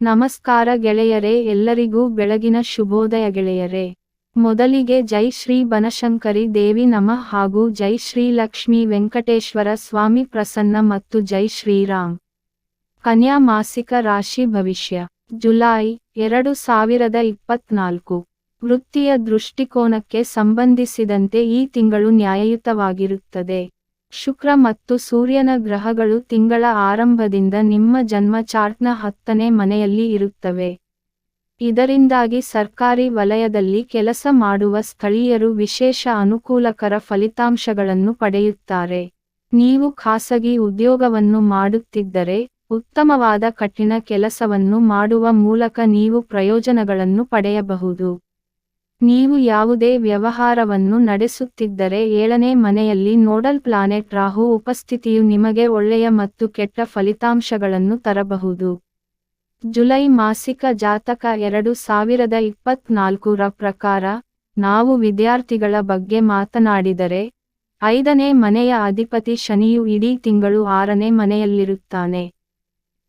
ನಮಸ್ಕಾರ ಗೆಳೆಯರೇ, ಎಲ್ಲರಿಗೂ ಬೆಳಗಿನ ಶುಭೋದಯ ಗೆಳೆಯರೇ. ಮೊದಲಿಗೆ ಜೈ ಶ್ರೀ ಬನಶಂಕರಿ ದೇವಿ ನಮ ಹಾಗೂ ಜೈ ಶ್ರೀ ಲಕ್ಷ್ಮೀ ವೆಂಕಟೇಶ್ವರ ಸ್ವಾಮಿ ಪ್ರಸನ್ನ ಮತ್ತು ಜೈ ಶ್ರೀರಾಮ್. ಕನ್ಯಾ ಮಾಸಿಕ ರಾಶಿ ಭವಿಷ್ಯ. ಜುಲೈ ಎರಡು ಸಾವಿರದ ಇಪ್ಪತ್ನಾಲ್ಕು. ವೃತ್ತಿಯ ದೃಷ್ಟಿಕೋನಕ್ಕೆ ಸಂಬಂಧಿಸಿದಂತೆ ಈ ತಿಂಗಳು ನ್ಯಾಯಯುತವಾಗಿರುತ್ತದೆ. ಶುಕ್ರ ಮತ್ತು ಸೂರ್ಯನ ಗ್ರಹಗಳು ತಿಂಗಳ ಆರಂಭದಿಂದ ನಿಮ್ಮ ಜನ್ಮ ಚಾರ್ಟ್ನ ಹತ್ತನೇ ಮನೆಯಲ್ಲಿ ಇರುತ್ತವೆ. ಇದರಿಂದಾಗಿ ಸರ್ಕಾರಿ ವಲಯದಲ್ಲಿ ಕೆಲಸ ಮಾಡುವ ಸ್ಥಳೀಯರು ವಿಶೇಷ ಅನುಕೂಲಕರ ಫಲಿತಾಂಶಗಳನ್ನು ಪಡೆಯುತ್ತಾರೆ. ನೀವು ಖಾಸಗಿ ಉದ್ಯೋಗವನ್ನು ಮಾಡುತ್ತಿದ್ದರೆ, ಉತ್ತಮವಾದ ಕಠಿಣ ಕೆಲಸವನ್ನು ಮಾಡುವ ಮೂಲಕ ನೀವು ಪ್ರಯೋಜನಗಳನ್ನು ಪಡೆಯಬಹುದು. ನೀವು ಯಾವುದೇ ವ್ಯವಹಾರವನ್ನು ನಡೆಸುತ್ತಿದ್ದರೆ ಏಳನೇ ಮನೆಯಲ್ಲಿ ನೋಡಲ್ ಪ್ಲಾನೆಟ್ ರಾಹು ಉಪಸ್ಥಿತಿಯು ನಿಮಗೆ ಒಳ್ಳೆಯ ಮತ್ತು ಕೆಟ್ಟ ಫಲಿತಾಂಶಗಳನ್ನು ತರಬಹುದು. ಜುಲೈ ಮಾಸಿಕ ಜಾತಕ ಎರಡು ಸಾವಿರದ ಇಪ್ಪತ್ನಾಲ್ಕರ ಪ್ರಕಾರ, ನಾವು ವಿದ್ಯಾರ್ಥಿಗಳ ಬಗ್ಗೆ ಮಾತನಾಡಿದರೆ, ಐದನೇ ಮನೆಯ ಅಧಿಪತಿ ಶನಿಯು ಇಡೀ ತಿಂಗಳು ಆರನೇ ಮನೆಯಲ್ಲಿರುತ್ತಾನೆ.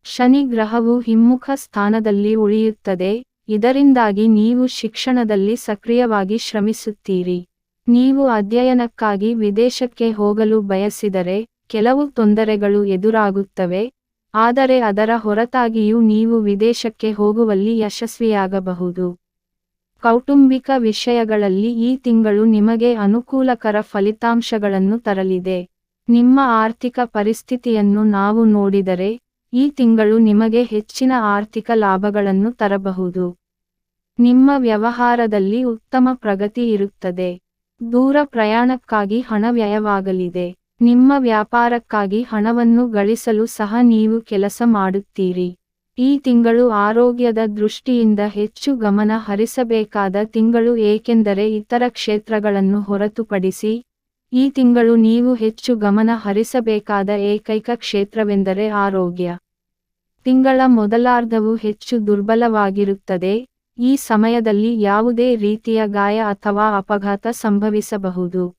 ಶನಿ ಗ್ರಹವು ಹಿಮ್ಮುಖ ಸ್ಥಾನದಲ್ಲಿ ಉಳಿಯುತ್ತದೆ ಇದರಿಂದಾಗಿ ನೀವು ಶಿಕ್ಷಣದಲ್ಲಿ ಸಕ್ರಿಯವಾಗಿ ಶ್ರಮಿಸುತ್ತೀರಿ. ನೀವು ಅಧ್ಯಯನಕ್ಕಾಗಿ ವಿದೇಶಕ್ಕೆ ಹೋಗಲು ಬಯಸಿದರೆ ಕೆಲವು ತೊಂದರೆಗಳು ಎದುರಾಗುತ್ತವೆ, ಆದರೆ ಅದರ ಹೊರತಾಗಿಯೂ ನೀವು ವಿದೇಶಕ್ಕೆ ಹೋಗುವಲ್ಲಿ ಯಶಸ್ವಿಯಾಗಬಹುದು. ಕೌಟುಂಬಿಕ ವಿಷಯಗಳಲ್ಲಿ ಈ ತಿಂಗಳು ನಿಮಗೆ ಅನುಕೂಲಕರ ಫಲಿತಾಂಶಗಳನ್ನು ತರಲಿದೆ. ನಿಮ್ಮ ಆರ್ಥಿಕ ಪರಿಸ್ಥಿತಿಯನ್ನು ನಾವು ನೋಡಿದರೆ ಈ ತಿಂಗಳು ನಿಮಗೆ ಹೆಚ್ಚಿನ ಆರ್ಥಿಕ ಲಾಭಗಳನ್ನು ತರಬಹುದು. ನಿಮ್ಮ ವ್ಯವಹಾರದಲ್ಲಿ ಉತ್ತಮ ಪ್ರಗತಿ ಇರುತ್ತದೆ. ದೂರ ಪ್ರಯಾಣಕ್ಕಾಗಿ ಹಣ ವ್ಯಯವಾಗಲಿದೆ. ನಿಮ್ಮ ವ್ಯಾಪಾರಕ್ಕಾಗಿ ಹಣವನ್ನು ಗಳಿಸಲು ಸಹ ನೀವು ಕೆಲಸ ಮಾಡುತ್ತೀರಿ. ಈ ತಿಂಗಳು ಆರೋಗ್ಯದ ದೃಷ್ಟಿಯಿಂದ ಹೆಚ್ಚು ಗಮನ ಹರಿಸಬೇಕಾದ ತಿಂಗಳು ಏಕೆಂದರೆ ಇತರ ಕ್ಷೇತ್ರಗಳನ್ನು ಹೊರತುಪಡಿಸಿ ಈ ತಿಂಗಳು ನೀವು ಹೆಚ್ಚು ಗಮನ ಹರಿಸಬೇಕಾದ ಏಕೈಕ ಕ್ಷೇತ್ರವೆಂದರೆ ಆರೋಗ್ಯ. ತಿಂಗಳ ಮೊದಲಾರ್ಧವು ಹೆಚ್ಚು ದುರ್ಬಲವಾಗಿರುತ್ತದೆ. ಈ ಸಮಯದಲ್ಲಿ ಯಾವುದೇ ರೀತಿಯ ಗಾಯ ಅಥವಾ ಅಪಘಾತ ಸಂಭವಿಸಬಹುದು.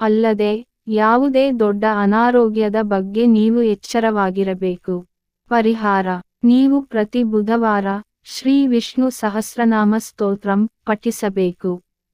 ಅಲ್ಲದೆ, ಯಾವುದೇ ದೊಡ್ಡ ಅನಾರೋಗ್ಯದ ಬಗ್ಗೆ ನೀವು ಎಚ್ಚರವಾಗಿರಬೇಕು. ಪರಿಹಾರ. ನೀವು ಪ್ರತಿ ಬುಧವಾರ ಶ್ರೀ ವಿಷ್ಣು ಸಹಸ್ರನಾಮ ಸ್ತೋತ್ರಂ ಪಠಿಸಬೇಕು.